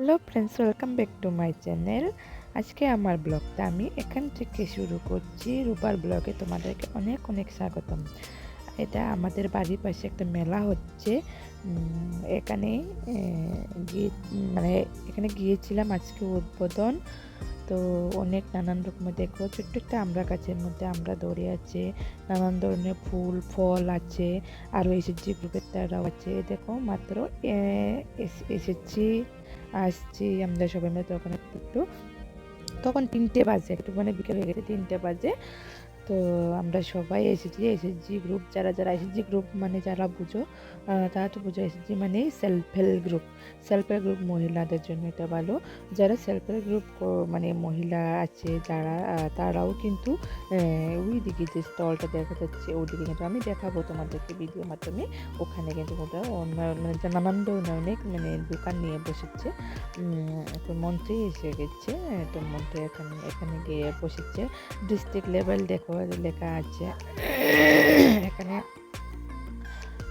Hello friends welcome back to my channel আজকে আমার ব্লগটা আমি এখান থেকে শুরু করছি। রূপার ব্লগে তোমাদেরকে অনেক অনেক স্বাগতম। এটা আমাদের বাড়ির পাশে একটা মেলা হচ্ছে। এখানে গিয়ে মানে এখানে গিয়েছিলাম আজকে উদ্বোধন। তো অনেক নানান রকমের দেখো ছোট্ট একটা আমরা গাছের মধ্যে আমরা দৌড়ে আছে। নানান ধরনের ফুল, ফল আছে, আরও এসেছি গ্রুপের তারাও আছে। দেখো মাত্র এসেছি, আসছি আমরা সবাই মিলে তখন একটু, তখন তিনটে বাজে, একটু মানে বিকেল হয়ে গেছে, তিনটে বাজে। তো আমরা সবাই এসেছি এসএসজি গ্রুপ যারা যারা এসএসজি গ্রুপ মানে যারা বুঝো তারা তো বুঝো এসএসজি মানে self help group self help group মহিলাদের জন্য এটা ভালো। যারা সেলফ হেল্প গ্রুপ মানে মহিলা আছে, যারা তারাও কিন্তু ওই দিকে যে স্টলটা দেখা যাচ্ছে ওদিকে কিন্তু আমি দেখাবো তোমাদেরকে ভিডিওর মাধ্যমে। ওখানে কিন্তু ওটা মানে নানান অনেক মানে দোকান নিয়ে বসেছে। তো মন্ত্রী এসে গেছে তো মন্ত্রী এখানে এখানে গিয়ে বসেছে। ডিস্ট্রিক্ট লেভেল দেখো লেখা আছে, এখানে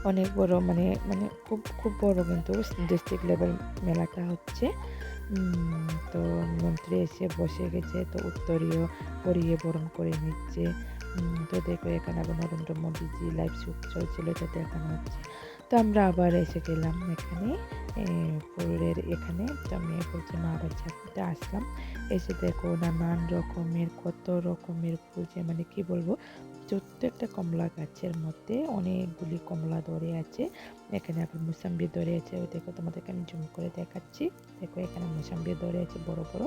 অনেক বড় মানে মানে খুব খুব বড় কিন্তু ডিস্ট্রিক্ট লেভেল মেলাটা হচ্ছে। তো মন্ত্রী এসে বসে গেছে, তো উত্তরীয় পরিয়ে বরণ করে নিচ্ছে। তো দেখো এখানে আবার নরেন্দ্র মোদীজি লাইভ শুট চলছিল, এটা দেখানো হচ্ছে। তো আমরা আবার এসে গেলাম এখানে। ফুলের এখানে আমি বলছি মা আসলাম। এসে দেখো নানান রকমের, কত রকমের ফুল যে মানে কি বলব একটা কমলা গাছের মধ্যে অনেকগুলি কমলা ধরে আছে। এখানে আবার মুসাম্বি ধরে আছে। ওই দেখো তোমাদেরকে আমি জুম করে দেখাচ্ছি। দেখো এখানে মুসাম্বি ধরে আছে, বড় বড়।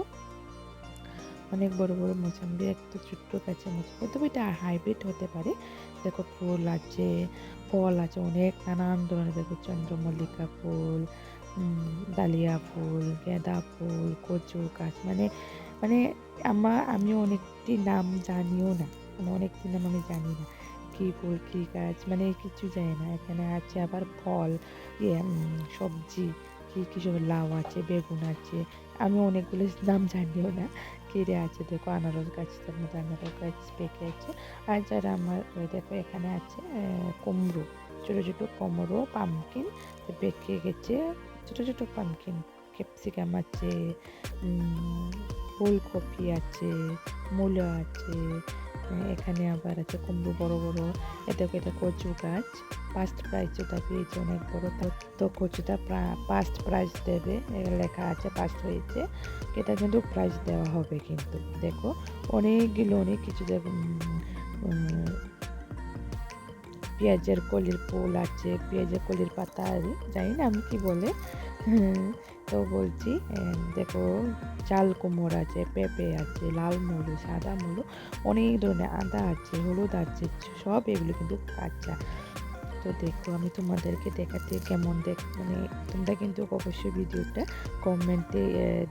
অনেক বড় বড় মোসাম্বি একটা ছোট্ট গাছের মধ্যে তবে এটা হাইব্রিড হতে পারে। দেখো ফুল আছে, ফল আছে, অনেক নানান ধরনের। দেখো চন্দ্রমল্লিকা ফুল ডালিয়া ফুল, গেঁদা ফুল, কচু গাছ মানে মানে আমার আমি অনেকটি নাম জানিও না। মানে অনেকটি নাম আমি জানি না। কী ফুল, কী গাছ মানে কিছু জানি না। এখানে আছে আবার ফল ইয়ে সবজি, কী কী সব লাউ আছে, বেগুন আছে। আমি অনেকগুলো নাম জানিও না। কেড়ে আছে, দেখো, আনারস গাছ তার মধ্যে আনারস গাছ, পেকে আছে। আর যারা আমার দেখো, এখানে আছে কুমড়ো, ছোটো ছোটো কুমড়ো, পামকিন পেকে গেছে। ছোটো ছোটো পামকিন ক্যাপসিকাম আছে ফুলকপি আছে মূলো আছে এখানে আবার আছে কুমড়ো বড় বড়। এটা এটা কচু গাছ ফার্স্ট প্রাইজ ওটা পেয়েছে অনেক বড় তো- তো কচুটা ফার্স্ট প্রাইজ দেবে লেখা আছে ফার্স্ট হয়েছে এটা কিন্তু প্রাইজ দেওয়া হবে কিন্তু দেখো অনেকগুলো অনেক কিছু উম, পেঁয়াজের কলির ফুল আছে, পেঁয়াজের কলির পাতা, জানি না আমি কি বলে। তো বলছি দেখো, চাল কুমড় আছে, পেঁপে আছে, লাল মুলো, সাদা মুলো, অনেক ধরনের আদা আছে, হলুদ আছে, সব এগুলো কিন্তু কাঁচা। তো দেখো, আমি তোমাদেরকে দেখাতে কেমন দেখ মানে তোমরা কিন্তু অবশ্যই ভিডিওটা কমেন্টে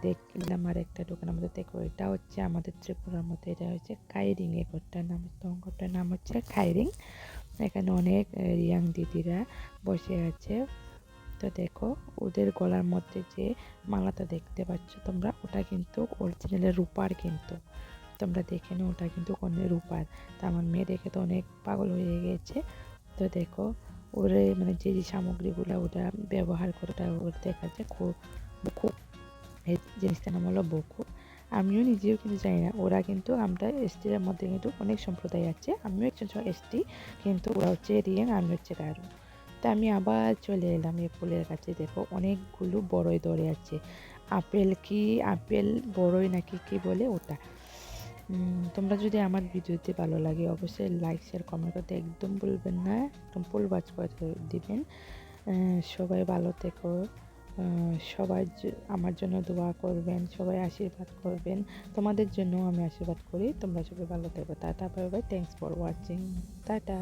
দেখলাম আর একটা দোকান আমাদের দেখো, এটা হচ্ছে আমাদের ত্রিপুরার মধ্যে এটা হচ্ছে খাইরিং এ ঘরটার নাম ঘরটার নাম হচ্ছে খাইরিং। এখানে অনেক ইয়াং দিদিরা বসে আছে। তো দেখো, ওদের গলার মধ্যে যে মালাটা দেখতে পাচ্ছ তোমরা, ওটা কিন্তু অরিজিনালের রূপার কিন্তু। তোমরা দেখে নাও, ওটা কিন্তু অনেক রূপার। তা আমার মেয়ে দেখে তো অনেক পাগল হয়ে গেছে। তো দেখো, ওরে মানে যে যে সামগ্রীগুলো ওটা ব্যবহার করে, ওটা ওর দেখা যায় খুব বকু এই জিনিসটার নাম হলো বকু। আমিও নিজেও কিন্তু জানি না। ওরা কিন্তু আমরা এসটির মধ্যে কিন্তু অনেক সম্প্রদায় আছে। আমিও একজন এসটি, কিন্তু ওরা হচ্ছে রিয়াং আমি হচ্ছে গারো তা আমি আবার চলে এলাম এই ফুলের কাছে। দেখো, অনেকগুলো বড়ই ধরে আছে। আপেল কি, আপেল বড়ই নাকি কি বলে ওটা? তোমরা যদি আমার ভিডিওতে ভালো লাগে, অবশ্যই লাইক শেয়ার কমেন্ট করতে একদম ভুলবেন না। একদম ফুল বাজ করে দিবেন। সবাই ভালো থেকো। সবাই আমার জন্য দোয়া করবেন, সবাই আশীর্বাদ করবেন। তোমাদের জন্য আমি আশীর্বাদ করি। তোমরা সবাই ভালো থাকবে tata bye bye thanks for watching tata.